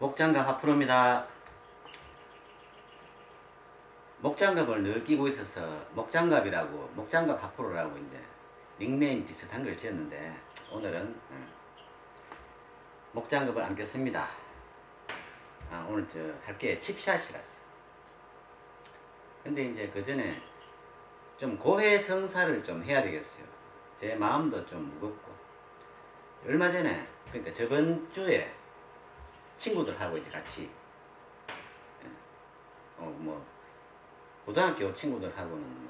목장갑 하프로입니다. 목장갑을 늘 끼고 있어서 목장갑이라고 목장갑 하프로라고 이제 닉네임 비슷한 걸 지었는데 오늘은 음, 목장갑을 안 꼈습니다. 아, 오늘 저 할게 칩샷이랐어. 근데 이제 그 전에 좀 고해성사를 좀 해야 되겠어요. 제 마음도 좀 무겁고 얼마 전에 그러니까 저번 주에 친구들하고 이제 같이 어 뭐 고등학교 친구들하고는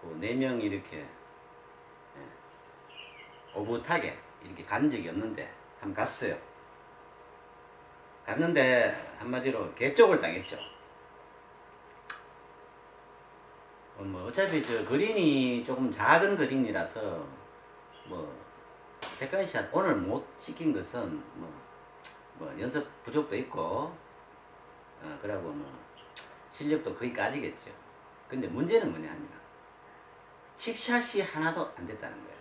그네 명 이렇게 예, 오붓하게 이렇게 간 적이 없는데 한번 갔어요. 갔는데 한마디로 개쪽을 당했죠. 어, 뭐 어차피 저 그린이 조금 작은 그린이라서 뭐 세컨샷 오늘 못 시킨 것은 뭐, 뭐 연습 부족도 있고 어, 그러고 뭐 실력도 거기까지겠죠. 근데 문제는 뭐냐 하면 칩샷이 하나도 안 됐다는 거예요.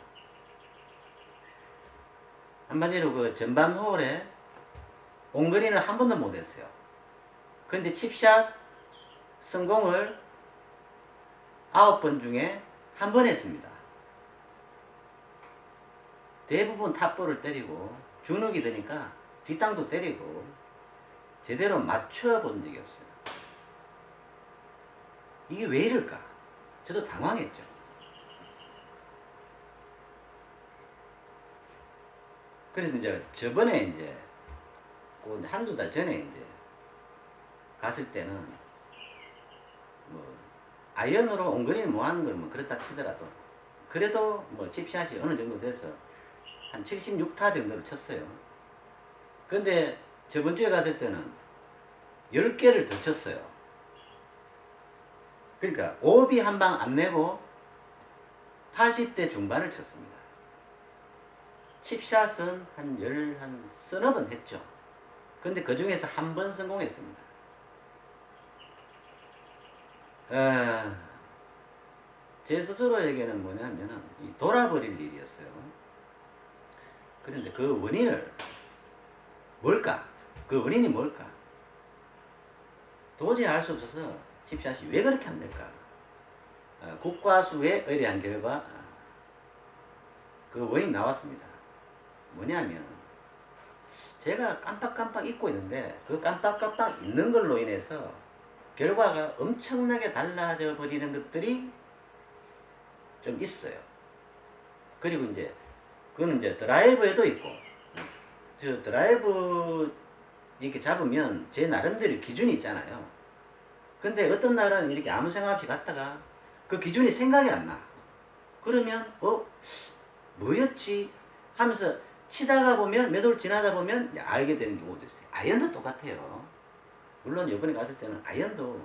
한마디로 그 전반 홀에 온그린을 한 번도 못 했어요. 근데 칩샷 성공을 아홉 번 중에 한 번 했습니다. 대부분 탑볼을 때리고 주눅이 드니까 뒷땅도 때리고 제대로 맞춰본 적이 없어요. 이게 왜 이럴까? 저도 당황했죠. 그래서 이제 저번에 이제 그 한두 달 전에 이제 갔을 때는 뭐 아이언으로 옹그린 뭐 하는 걸뭐 그렇다 치더라도 그래도 뭐 칩샷이 어느 정도 돼서 한 76타 정도를 쳤어요. 근데 저번 주에 갔을 때는 10개를 더 쳤어요. 그러니까 오비 한 방 안 내고 80대 중반을 쳤습니다. 칩샷은 한 열, 한 서너 번 했죠. 근데 그 중에서 한 번 성공했습니다. 어, 제 스스로에게는 뭐냐면은 이 돌아버릴 일이었어요. 그런데 그 원인을 뭘까? 그 원인이 뭘까? 도저히 알 수 없어서 칩샷이 왜 그렇게 안 될까? 어, 국과수에 의뢰한 결과 어, 그 원인 나왔습니다. 뭐냐면 제가 깜빡깜빡 잊고 있는데 그 깜빡깜빡 잊는 걸로 인해서 결과가 엄청나게 달라져 버리는 것들이 좀 있어요. 그리고 이제 그거는 이제 드라이브에도 있고 저 드라이브 이렇게 잡으면 제 나름대로 기준이 있잖아요. 근데 어떤 날은 이렇게 아무 생각 없이 갔다가 그 기준이 생각이 안 나. 그러면 어 뭐였지 하면서 치다가 보면 몇홀 지나다 보면 알게 되는 경우도 있어요. 아이언도 똑같아요. 물론 이번에 갔을 때는 아이언도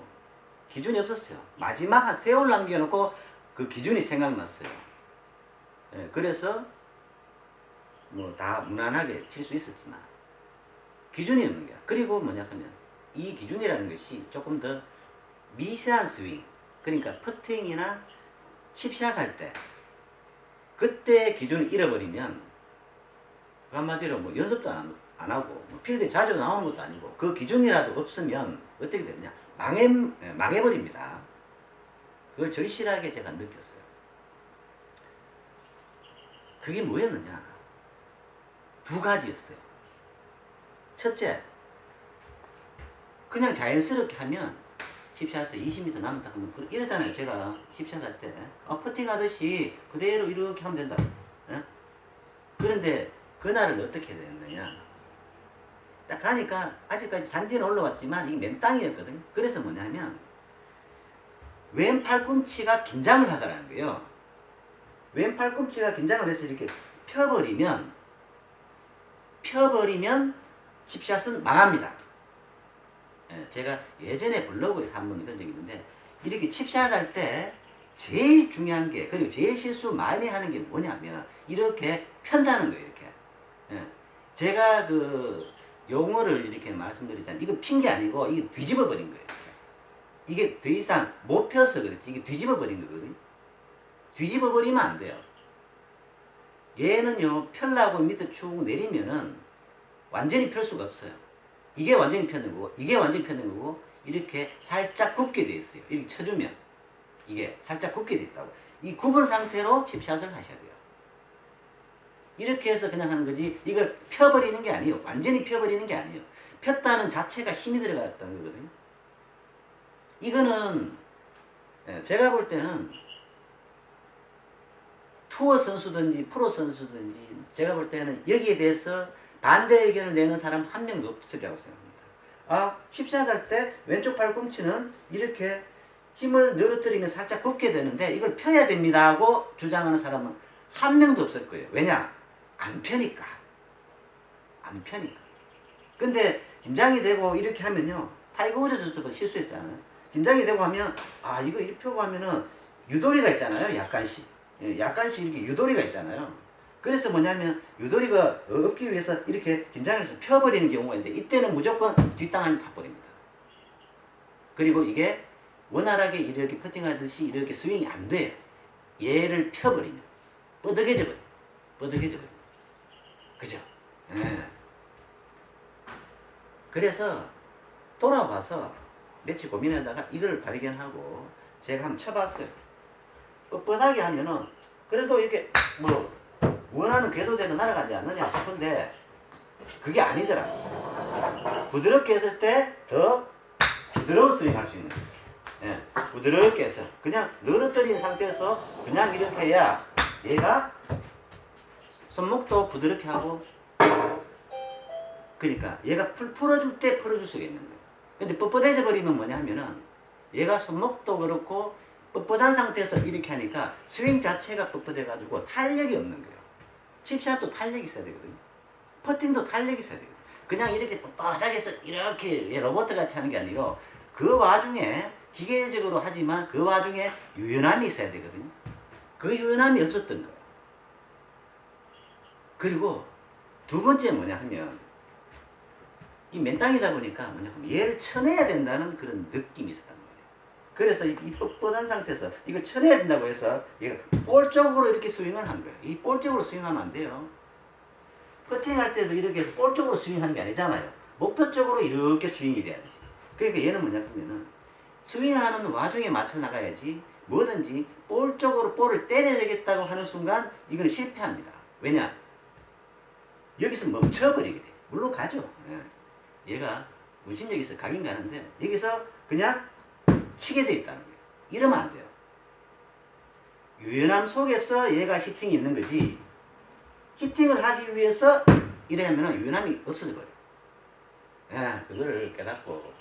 기준이 없었어요. 마지막 한세홀 남겨놓고 그 기준이 생각났어요. 예, 그래서 뭐다 무난하게 칠 수 있었지만 기준이 없는 거야. 그리고 뭐냐 하면 이 기준이라는 것이 조금 더 미세한 스윙 그러니까 퍼팅이나 칩샷 할 때 그때 기준을 잃어버리면 그 한마디로 뭐 연습도 안, 안 하고 뭐 필드에 자주 나오는 것도 아니고 그 기준이라도 없으면 어떻게 되느냐 망해, 예, 망해버립니다. 그걸 절실하게 제가 느꼈어요. 그게 뭐였느냐? 두 가지였어요. 첫째, 그냥 자연스럽게 하면 10샷에서 20m 남았다 하면 그- 이러잖아요. 제가 10샷 할 때. 어, 퍼팅 하듯이 그대로 이렇게 하면 된다. 예? 그런데 그날은 어떻게 됐느냐? 딱 가니까 아직까지 잔디는 올라왔지만 이게 맨 땅이었거든요. 그래서 뭐냐면 왼 팔꿈치가 긴장을 하더라는 거예요. 왼 팔꿈치가 긴장을 해서 이렇게 펴버리면 펴버리면 칩샷은 망합니다. 예, 제가 예전에 블로그에서 한번 그런 적이 있는데 이렇게 칩샷 할 때 제일 중요한 게 그리고 제일 실수 많이 하는 게 뭐냐면 이렇게 편다는 거예요 이렇게 예. 제가 그 용어를 이렇게 말씀드리자면 이거 핀게 아니고 이게 뒤집어 버린 거예요. 이게 더 이상 못 펴서 그렇지 이게 뒤집어 버린 거거든요 뒤집어 버리면 안 돼요 얘는요 펴려고 밑에 쭉 내리면은 완전히 펼 수가 없어요. 이게 완전히 펴는 거고 이게 완전히 펴는 거고 이렇게 살짝 굽게 돼 있어요. 이렇게 쳐주면 이게 살짝 굽게 돼 있다고. 이 굽은 상태로 칩샷을 하셔야 돼요. 이렇게 해서 그냥 하는 거지 이걸 펴버리는 게 아니에요. 완전히 펴버리는 게 아니에요. 폈다는 자체가 힘이 들어갔다는 거거든요. 이거는 예, 제가 볼 때는 투어 선수든지 프로 선수든지 제가 볼 때는 여기에 대해서 반대 의견을 내는 사람 한 명도 없으리라고 생각합니다. 아, 칩샷 할때 왼쪽 팔꿈치는 이렇게 힘을 늘어뜨리면 살짝 굽게 되는데 이걸 펴야 됩니다 하고 주장하는 사람은 한 명도 없을 거예요. 왜냐? 안 펴니까. 안 펴니까. 근데 긴장이 되고 이렇게 하면요. 타이거 우즈도 실수했잖아요. 긴장이 되고 하면 아 이거 이렇게 펴고 하면은 유도리가 있잖아요. 약간씩. 예, 약간씩 이렇게 유도리가 있잖아요. 그래서 뭐냐면 유도리가 없기 위해서 이렇게 긴장해서 펴버리는 경우가 있는데 이때는 무조건 뒷땅을 타버립니다. 그리고 이게 원활하게 이렇게 퍼팅하듯이 이렇게 스윙이 안 돼요. 얘를 펴버리면 뻗어게져 버려. 뻗어게져 버려. 그죠? 예. 그래서 돌아와서 며칠 고민하다가 이걸 발견하고 제가 한번 쳐봤어요. 뻣뻣하게 하면은 그래도 이렇게 뭐 원하는 궤도대로 날아가지 않느냐 싶은데 그게 아니더라. 부드럽게 했을 때 더 부드러운 스윙 할 수 있는. 예, 부드럽게 해서 그냥 늘어뜨린 상태에서 그냥 이렇게 해야 얘가 손목도 부드럽게 하고 그러니까 얘가 풀 풀어줄 때 풀어줄 수가 있는 거예요. 근데 뻣뻣해져 버리면 뭐냐 하면은 얘가 손목도 그렇고 뻣뻣한 상태에서 이렇게 하니까 스윙 자체가 뻣뻣해가지고 탄력이 없는 거예요. 칩샷도 탄력이 있어야 되거든요. 퍼팅도 탄력이 있어야 되거든요. 그냥 이렇게 뻣뻣하게 해서 이렇게 로봇 같이 하는 게 아니라 그 와중에 기계적으로 하지만 그 와중에 유연함이 있어야 되거든요. 그 유연함이 없었던 거예요. 그리고 두 번째 뭐냐 하면 이 맨땅이다 보니까 뭐냐 하면 얘를 쳐내야 된다는 그런 느낌이 있었단 말이에요. 그래서 이, 이 뻣뻣한 상태에서 이걸 쳐내야 된다고 해서 얘가 볼 쪽으로 이렇게 스윙을 한 거예요. 이 볼 쪽으로 스윙하면 안 돼요. 퍼팅할 때도 이렇게 해서 볼 쪽으로 스윙하는 게 아니잖아요. 목표 쪽으로 이렇게 스윙이 돼야 되지. 그러니까 얘는 뭐냐 하면은 스윙하는 와중에 맞춰 나가야지 뭐든지 볼 쪽으로 볼을 때려야 되겠다고 하는 순간 이건 실패합니다. 왜냐? 여기서 멈춰버리게 돼. 물론 가죠. 예. 얘가 문심력이 있어 가긴 가는데 여기서 그냥 치게 돼 있다는 거예요. 이러면 안 돼요. 유연함 속에서 얘가 히팅이 있는 거지. 히팅을 하기 위해서 이래야면 유연함이 없어져 버려요. 예, 그거를 깨닫고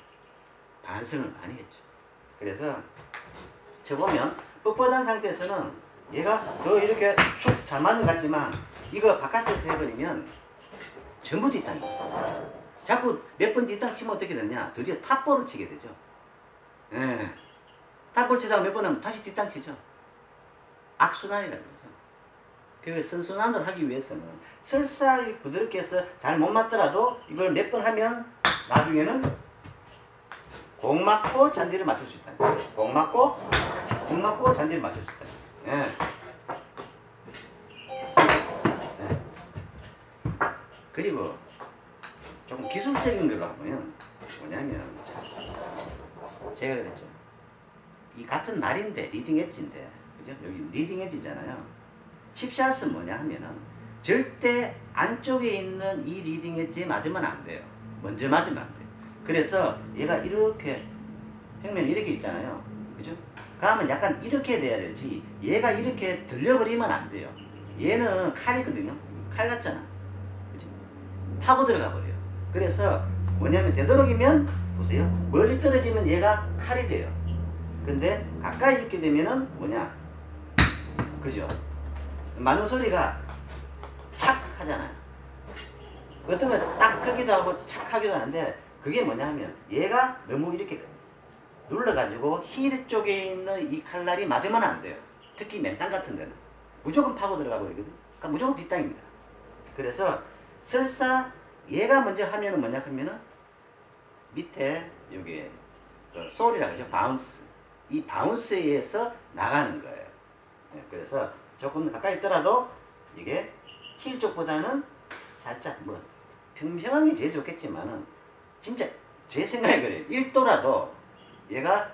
반성을 많이 했죠. 그래서 저 보면 뻣뻣한 상태에서는 얘가 더 이렇게 축 잘 맞는 것 같지만 이거 바깥에서 해버리면 전부 뒷땅이에요. 자꾸 몇 번 뒷땅 치면 어떻게 되냐? 드디어 탑볼을 치게 되죠. 예. 탑볼 치다가 몇 번 하면 다시 뒷땅 치죠. 악순환이라는 거죠. 그래서 선순환을 하기 위해서는 설사 부드럽게 해서 잘 못 맞더라도 이걸 몇 번 하면 나중에는 공 맞고 잔디를 맞출 수 있다. 공 맞고 공 맞고 잔디를 맞출 수 있다. 예. 예. 그리고 조금 기술적인 걸로 하면 뭐냐면 자, 제가 그랬죠. 이 같은 날인데 리딩 엣지인데 그죠? 여기 리딩 엣지잖아요. 칩샷은 뭐냐 하면은 절대 안쪽에 있는 이 리딩 엣지에 맞으면 안 돼요. 먼저 맞으면 안 돼요. 그래서 얘가 이렇게 평면이 이렇게 있잖아요. 그죠? 그러면 약간 이렇게 돼야 되지. 얘가 이렇게 들려버리면 안 돼요. 얘는 칼이거든요. 칼 같잖아. 그죠? 타고 들어가 버려요. 그래서 뭐냐면 되도록이면 보세요. 멀리 떨어지면 얘가 칼이 돼요. 근데 가까이 있게 되면은 뭐냐? 그죠? 맞는 소리가 착 하잖아요. 어떤 건 딱 크기도 하고 착 하기도 하는데 그게 뭐냐 하면 얘가 너무 이렇게 눌러가지고 힐 쪽에 있는 이 칼날이 맞으면 안 돼요. 특히 맨땅 같은 데는. 무조건 파고 들어가 버리거든. 그러니까 무조건 뒷땅입니다. 그래서 설사 얘가 먼저 하면은 뭐냐 하면은 밑에 여기 그 소리라고 하죠. 바운스. 이 바운스에 의해서 나가는 거예요. 예, 그래서 조금 더 가까이 있더라도 이게 힐 쪽보다는 살짝 뭐 평평한 게 제일 좋겠지만은 진짜 제 생각에 그래요. 1도라도 얘가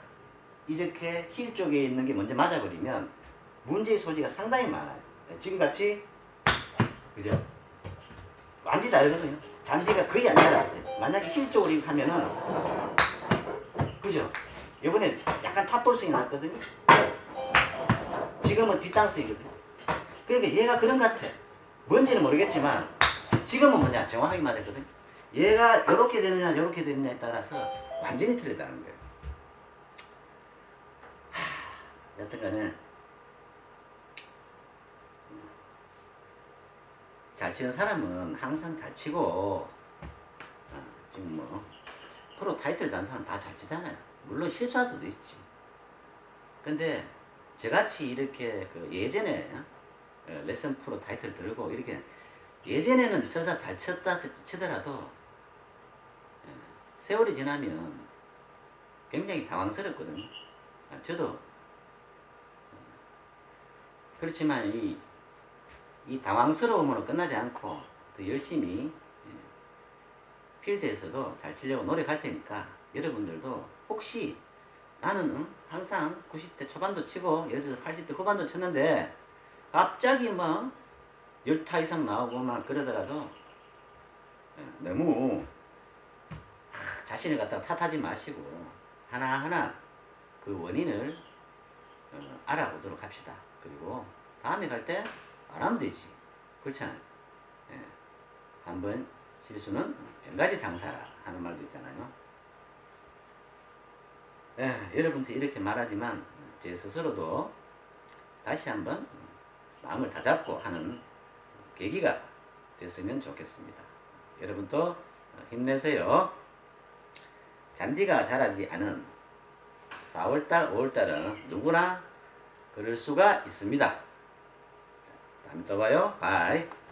이렇게 힐 쪽에 있는 게 먼저 맞아버리면 문제의 소지가 상당히 많아요. 지금같이 그죠? 완전히 다르거든요. 잔디가 거의 안 자랐을 때 만약에 힐 쪽으로 이렇게 하면은 그죠? 이번에 약간 탑볼스윙이 났거든요. 지금은 뒷땅스이거든요. 그러니까 얘가 그런 것 같아. 뭔지는 모르겠지만 지금은 뭐냐 정확하게 말했거든. 얘가 이렇게 되느냐 이렇게 되느냐에 따라서 완전히 틀리다는 거예요. 하, 여튼간에 잘 치는 사람은 항상 잘 치고 어, 지금 뭐 프로 타이틀 단 사람 다 잘 치잖아요. 물론 실수할 수도 있지. 근데 저같이 이렇게 그 예전에 어, 레슨 프로 타이틀 들고 이렇게 예전에는 설사 잘 쳤다 치더라도 예, 세월이 지나면 굉장히 당황스럽거든요. 아, 저도 어, 그렇지만 이, 이 당황스러움으로 끝나지 않고 더 열심히 예, 필드에서도 잘 치려고 노력할 테니까 여러분들도 혹시 나는 응, 항상 90대 초반도 치고 예를 들어서 80대 후반도 쳤는데 갑자기 뭐 10타 이상 나오고 막 그러더라도 예, 너무 하, 자신을 갖다가 탓하지 마시고 하나하나 그 원인을 어, 알아보도록 합시다. 그리고 다음에 갈때 안 하면 되지. 그렇잖아요. 예. 한번 실수는 변가지 상사라 하는 말도 있잖아요. 예, 여러분한테 이렇게 말하지만 제 스스로도 다시 한번 마음을 다잡고 하는 계기가 됐으면 좋겠습니다. 여러분도 힘내세요. 잔디가 자라지 않은 4월달, 5월달은 누구나 그럴 수가 있습니다. 자, 다음에 또 봐요. 바이.